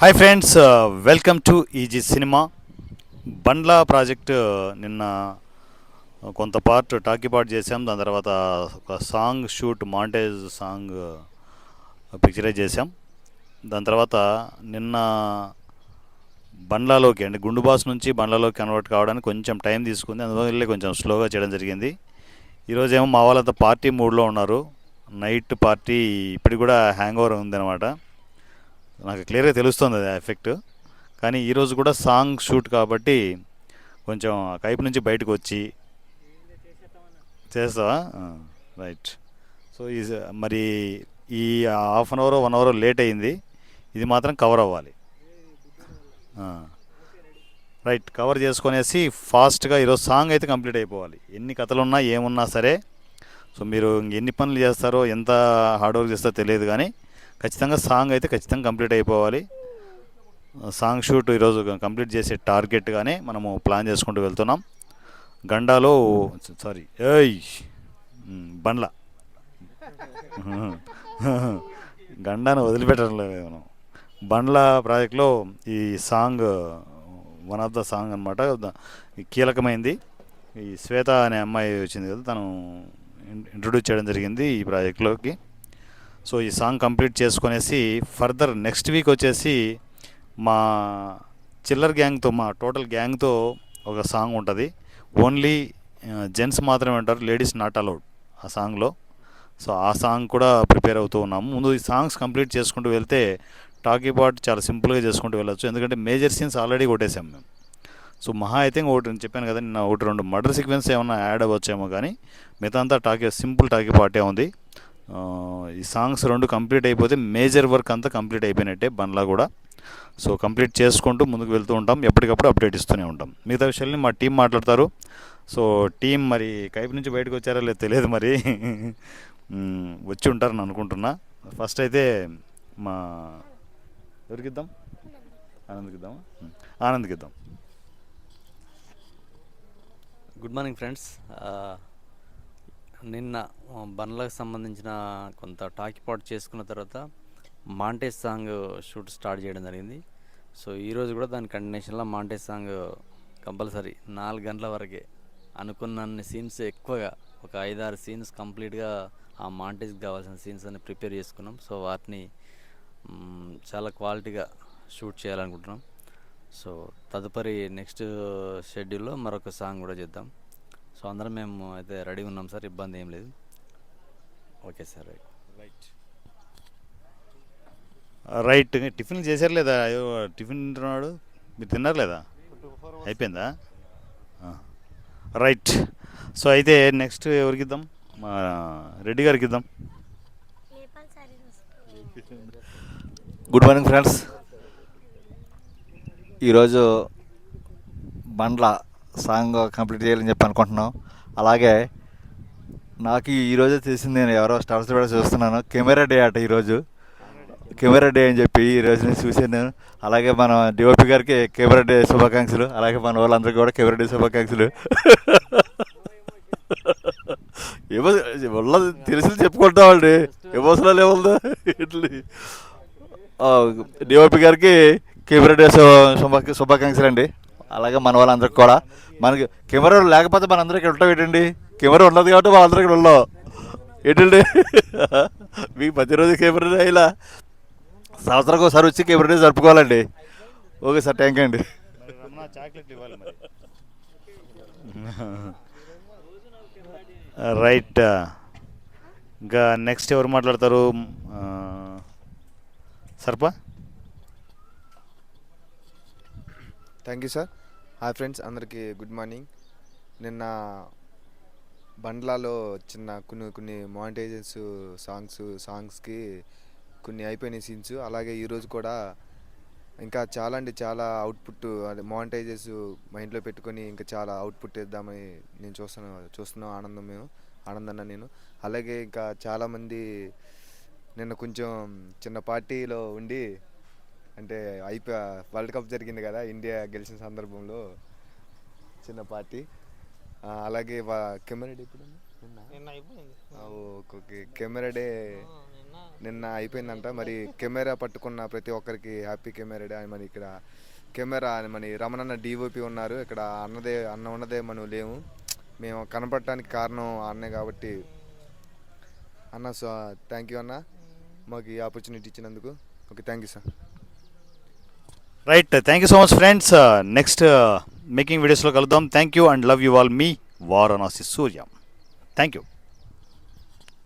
Hi friends welcome to easy cinema Bandla project నిన్న uh, కొంత part talkie part చేసాం దాని తర్వాత ఒక song shoot montage song uh, picturise చేసాం దాని తర్వాత నిన్న బండ్లాలోకి అంటే గుండు బాస్ నుంచి బండ్లాలోకి కన్వర్ట్ కావడానికి కొంచెం టైం తీసుకుంది. అందువల్ల కొంచెం స్లోగా చేయడం జరిగింది. ఈరోజేమో మా వాళ్ళంతా పార్టీ మూడ్లో ఉన్నారు. నైట్ పార్టీ ఇప్పటికి కూడా హ్యాంగ్ ఓవర్ ఉందన్నమాట. నాకు క్లియర్గా తెలుస్తుంది అది ఎఫెక్ట్. కానీ ఈరోజు కూడా సాంగ్ షూట్ కాబట్టి కొంచెం కైపు నుంచి బయటకు వచ్చి చేస్తావా? రైట్. సో ఈ మరి ఈ half an hour one hour late అయింది. ఇది మాత్రం కవర్ అవ్వాలి. రైట్ కవర్ చేసుకునేసి ఫాస్ట్గా ఈరోజు సాంగ్ అయితే కంప్లీట్ అయిపోవాలి. ఎన్ని కథలు ఉన్నా ఏమున్నా సరే. సో మీరు ఎన్ని పనులు చేస్తారో ఎంత హార్డ్ వర్క్ చేస్తారో తెలియదు కానీ ఖచ్చితంగా సాంగ్ అయితే ఖచ్చితంగా కంప్లీట్ అయిపోవాలి. సాంగ్ షూట్ ఈరోజు కంప్లీట్ చేసే టార్గెట్గానే మనము ప్లాన్ చేసుకుంటూ వెళ్తున్నాం. గండాలో సారీ ఏయ్! బండ్ల. గండాను వదిలిపెట్టడం లేదు మనం. బండ్ల ప్రాజెక్ట్లో ఈ song one of the song అనమాట కీలకమైంది. ఈ శ్వేత అనే అమ్మాయి వచ్చింది కదా తను ఇంట్రొడ్యూస్ చేయడం జరిగింది ఈ ప్రాజెక్ట్లోకి. సో ఈ సాంగ్ కంప్లీట్ చేసుకునేసి ఫర్దర్ నెక్స్ట్ వీక్ వచ్చేసి మా చిల్లర్ గ్యాంగ్తో మా టోటల్ గ్యాంగ్తో ఒక సాంగ్ ఉంటుంది. ఓన్లీ జెంట్స్ మాత్రమే ఉంటారు లేడీస్ నాట్ అలౌడ్ ఆ సాంగ్లో. సో ఆ సాంగ్ కూడా ప్రిపేర్ అవుతూ ఉన్నాము ముందు ఈ సాంగ్స్ కంప్లీట్ చేసుకుంటూ వెళ్తే టాకీ పాట్ చాలా సింపుల్గా చేసుకుంటూ వెళ్ళచ్చు. ఎందుకంటే మేజర్ సీన్స్ ఆల్రెడీ కొట్టేసాం మేము. సో మహా అయితే ఒకటి నేను చెప్పాను కదా నిన్న ఒకటి రెండు మర్డర్ సీక్వెన్స్ ఏమైనా యాడ్ అవ్వచ్చేమో కానీ మిగతా అంతా టాకీ సింపుల్ టాకీ పాటే ఉంది. ఈ సాంగ్స్ రెండు కంప్లీట్ అయిపోతే మేజర్ వర్క్ అంతా కంప్లీట్ అయిపోయినట్టే బండ్లా కూడా. సో కంప్లీట్ చేసుకుంటూ ముందుకు వెళ్తూ ఉంటాం. ఎప్పటికప్పుడు అప్డేట్ ఇస్తూనే ఉంటాం. మిగతా విషయాల్ని మా టీం మాట్లాడతారు. సో టీం మరి కైపు నుంచి బయటకు వచ్చారా లేదు తెలియదు మరి. వచ్చి ఉంటారని అనుకుంటున్నా. ఫస్ట్ అయితే మా ఎవరికిద్దాం? ఇద్దాం ఆనంద్కి ఇద్దాం గుడ్ మార్నింగ్ ఫ్రెండ్స్. నిన్న బన్లకు బండ్లకు సంబంధించిన కొంత టాకిపాటు చేసుకున్న తర్వాత మాంటేజ్ సాంగ్ షూట్ స్టార్ట్ చేయడం జరిగింది. సో ఈరోజు కూడా దాని కండినేషన్లో మాంటేజ్ సాంగ్ కంపల్సరీ నాలుగు గంటల వరకే అనుకున్నన్ని సీన్స్ ఎక్కువగా ఒక ఐదారు సీన్స్ కంప్లీట్గా ఆ మాంటేజ్కి కావాల్సిన సీన్స్ అన్ని ప్రిపేర్ చేసుకున్నాం. సో వాటిని చాలా క్వాలిటీగా షూట్ చేయాలనుకుంటున్నాం. సో తదుపరి నెక్స్ట్ షెడ్యూల్లో మరొక సాంగ్ కూడా చేద్దాం. సో అందరం మేము అయితే రెడీ ఉన్నాం సార్ ఇబ్బంది ఏం లేదు. Okay sir right. Right right. Tiffin చేశారు లేదా? అయ్యో టిఫిన్ తింటున్నాడు. మీరు తిన్నారు లేదా? అయిపోయిందా. రైట్. సో అయితే నెక్స్ట్ ఎవరికి ఇద్దాం మా రెడ్డి గారికి ఇద్దాం గుడ్ మార్నింగ్ ఫ్రెండ్స్ ఈరోజు బండ్ల సాంగ్ కంప్లీట్ చేయాలని చెప్పి అనుకుంటున్నాం. అలాగే నాకు ఈరోజే తెలిసింది నేను ఎవరో స్టార్స్ కూడా చూస్తున్నాను. కెమెరా డే అట ఈరోజు. కెమెరా డే అని చెప్పి ఈరోజు నేను చూసాను నేను. అలాగే మన డిఓపి గారికి కెమెరా డే శుభాకాంక్షలు. అలాగే మన వాళ్ళందరికీ కూడా కెమెరా డే శుభాకాంక్షలు. ఏమో ఉన్నది తెలిసి చెప్పుకుంటామండి ఎమోషనల్ ఏముందా ఇట్లా డిఓపి గారికి కెమెరా డే శుభాకాంక్షలు అండి అలాగే మన వాళ్ళందరికి కూడా. మనకి కెమెరా లేకపోతే మన అందరికి ఇక్కడ ఉంటాం ఏంటండి? కెమెరా ఉన్నది కాబట్టి అందరికి ఇక్కడ ఉన్నాం. ఏంటండి? మీకు ప్రతిరోజు కెమెరా ఇలా. సంవత్సరానికి ఒకసారి వచ్చి కెమెరా జరుపుకోవాలండి. ఓకే సార్ థ్యాంక్ యూ అండి. చాక్లెట్ ఇవ్వాలి మరి రైట్. ఇంకా నెక్స్ట్ ఎవరు మాట్లాడతారు? సర్పా? Thank you sir. Hi friends అందరికీ గుడ్ మార్నింగ్. నిన్న బండ్లాలో చిన్న కొన్ని కొన్ని మానిటైజర్స్ సాంగ్స్ సాంగ్స్కి కొన్ని అయిపోయినాయి సీన్స్ అలాగే ఈరోజు కూడా ఇంకా చాలా అంటే చాలా అవుట్పుట్ అదే మానిటైజర్స్ మైండ్లో పెట్టుకొని ఇంకా చాలా అవుట్పుట్ ఇద్దామని నేను చూస్తున్నాను చూస్తున్నాం ఆనందం మేము ఆనందన్న నేను. అలాగే ఇంకా చాలామంది నిన్న కొంచెం చిన్న పార్టీలో ఉండి అంటే అయిపో వరల్డ్ కప్ జరిగింది కదా ఇండియా గెలిచిన సందర్భంలో చిన్న పార్టీ. అలాగే కెమెరా డే ఇప్పుడు ఓకే కెమెరా డే నిన్న. అయిపోయిందంట. మరి కెమెరా పట్టుకున్న ప్రతి ఒక్కరికి హ్యాపీ కెమెరా డే అని మరి ఇక్కడ కెమెరా అని మన రమణన్న డిఓపి ఉన్నారు. ఇక్కడ అన్నదే అన్న ఉన్నదే మనం లేము మేము కనపడటానికి కారణం అన్నే కాబట్టి. అన్న సో థ్యాంక్ యూ అన్న. మాకు ఈ ఆపర్చునిటీ ఇచ్చినందుకు. Okay thank you sir right thank you so much friends next making వీడియోస్లో కలుద్దాం. Thank you and love you all me Varanasi Surya. Thank you